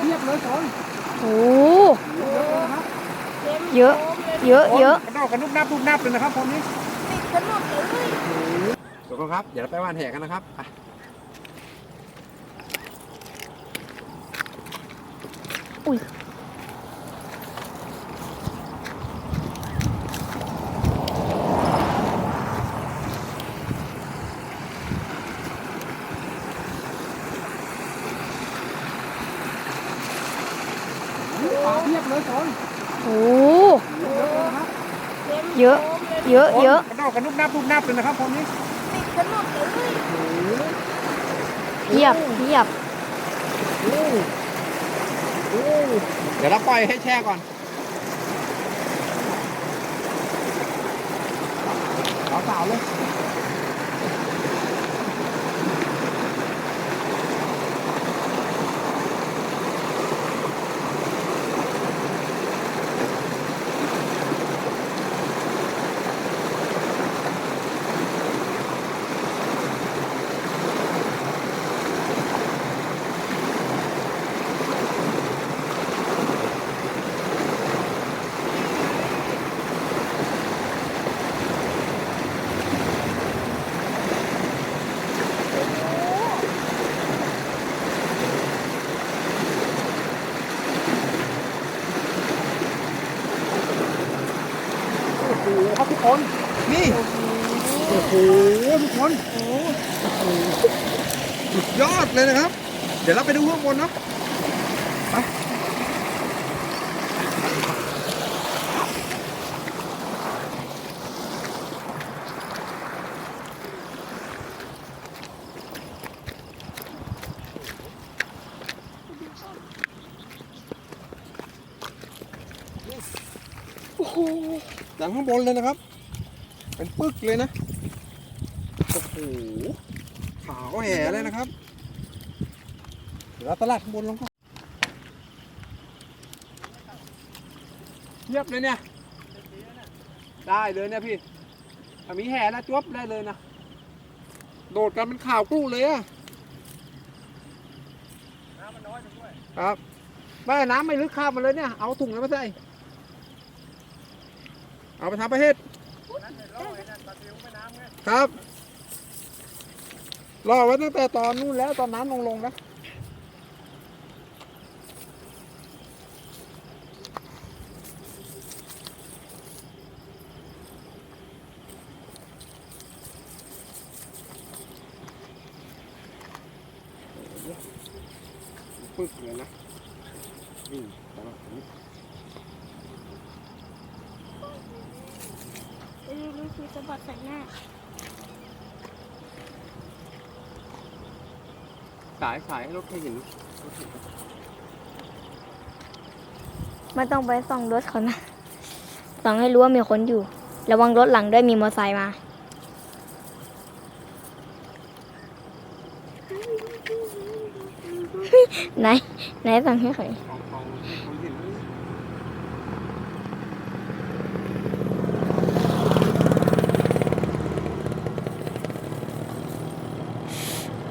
เทียบเลยฝนโอ้เยอะเลยนะครับเยอะ เยอะ เยอะกระดอกกระนุบนับนุบนับเลยนะครับคนนี้ติดกันหมดเลยทุกคนครับ เดี๋ยวเราไปว่านแหกันนะครับไปอุ้ย เทียบเลยฝนโอ้เยอะเลยนะครับเยอะ เยอะ เยอะกระดอกกระนุบนับนุบนับเลยนะครับคนนี้ติดกันหมดเลยเทียบเทียบเดี๋ยวเราปล่อยให้แช่ก่อนสาวๆเลย โอ้โหครับทุกคน นี่ โอ้โห คนสุดยอดเลยนะครับ เดี๋ยวเราไปดูข้างบนนะไปโอ้โหหลังข้างบนเลยนะครับ เป็นปึกเลยนะ หขาวแห่เลยนะครับเดี๋ยวเราตลาดข้างบนลงก่อนเทียบเลยเนี่ย ได้เลยเนี่ยพี่ถ้ามีแห่นะจวบได้เลยนะ โดดกันเป็นข่าวกลุ้เลยอะน้ำมันน้อยด้วย ครับไม่น้ำไม่ลึกข้ามมาเลยเนี่ย เอาถุงนั้นมาใส่ เอาไปทำประเทศครับ รอไว้ตั้งแต่ตอนนู้นแล้วตอนน้ำลงลงๆนะปึกเลยนะนี่ตลอดนี้รู้สึกสะบัดใส่หน้า สายสายให้รถเห็นรถเห็นไม่ต้องไปส่องรถเขานะส่องให้รู้ว่ามีคนอยู่ ระวังรถหลังด้วยมีมอเตอร์ไซค์มา ไหน ไหนส่องให้เขาของของคนเห็น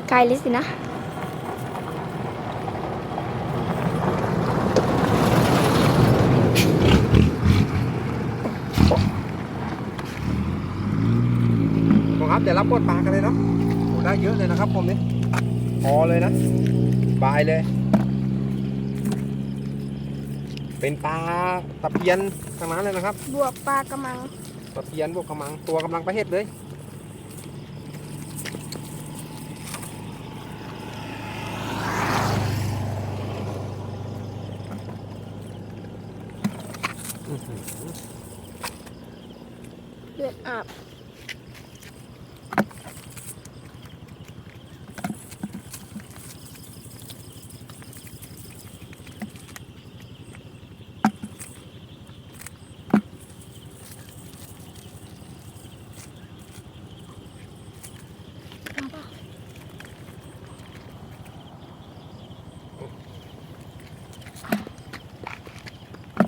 ไกลลิสินะ ครับเดี๋ยวรับบทปลากันเลยเนาะโอ้ได้เยอะเลยนะครับผมนี่พอเลยนะบายเลย เป็นปลาตะเพียนทั้งนั้นเลยนะครับ บวกปลากระมังตะเพียนพวกกำลังตัวกำลังประเทศเลยเลือดอาบ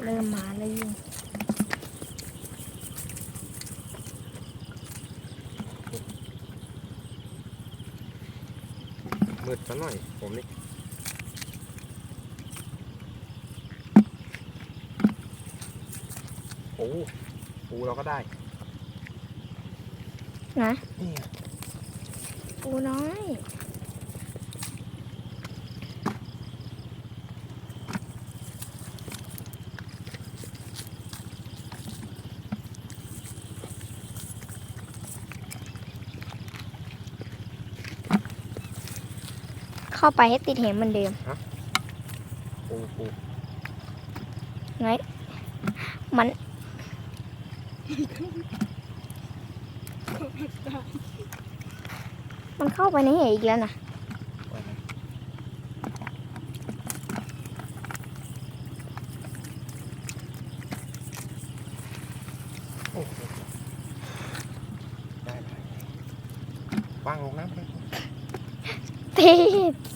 ริ่มมาแล้วยมืดซะหน่อย ผมนี่โอ้ปูเราก็ได้นะนี่ปูน้อย เข้าไปให้ติดเหมเหมือนเดิมปูปูไงมันมันเข้าไปในเหวอีกแล้วนะโอ้โหได้ได้วางลงน้ำเลยติดไหนไหนเจนต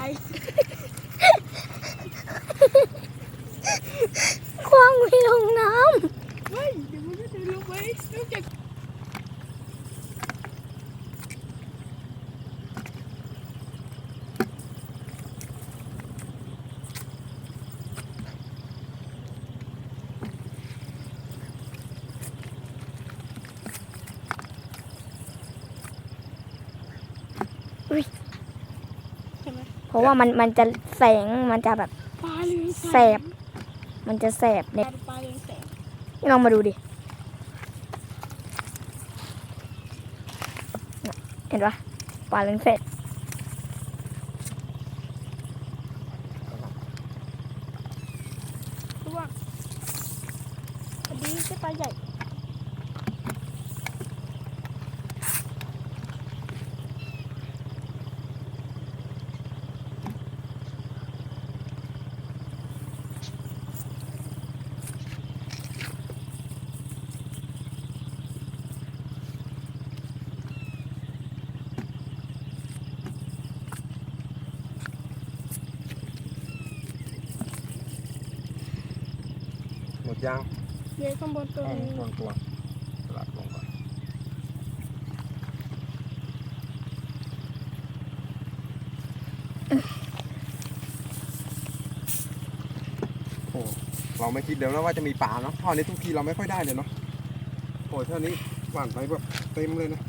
ายคว้างไม่ลงน้เฮ้ยเดี๋ยวมันจะลงไปลูกจะำเพราะว่ามันมันจะแสงมันจะแบบปลาเรืองแสบ มันจะแสบปเนี่ลายปลาเรืองแสงลองมาดูดิเห็นปะปลาเลี้ยงเสร็จ ร่วงอันนี้ใช่ปลาใหญ่ หมด ยางเยอะข้างบนตัวเอานึงตัวตัวสลัดลงก่อนโอ้เราไม่คิดเดี๋ยวนะว่าจะมีป่าเนาะท่อนี้ทุกทีเราไม่ค่อยได้เลยเนาะโอ้ยเท่านี้หว่านไปแบบเต็มเลยนะ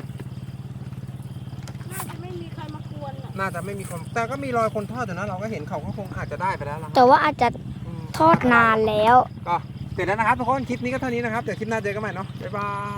น่าจะไม่มีใครมากวนอะน่าจะไม่มีคนแต่ก็มีรอยคนทอดอยู่นะเราก็เห็นเขาก็คงอาจจะได้ไปแล้วล่ะแต่ว่าอาจจะมทอดนานแล้วก็ เสร็จแล้วนะครับทุกคน คลิปนี้ก็เท่านี้นะครับ เดี๋ยวคลิปหน้าเจอกันใหม่เนาะบ๊ายบาย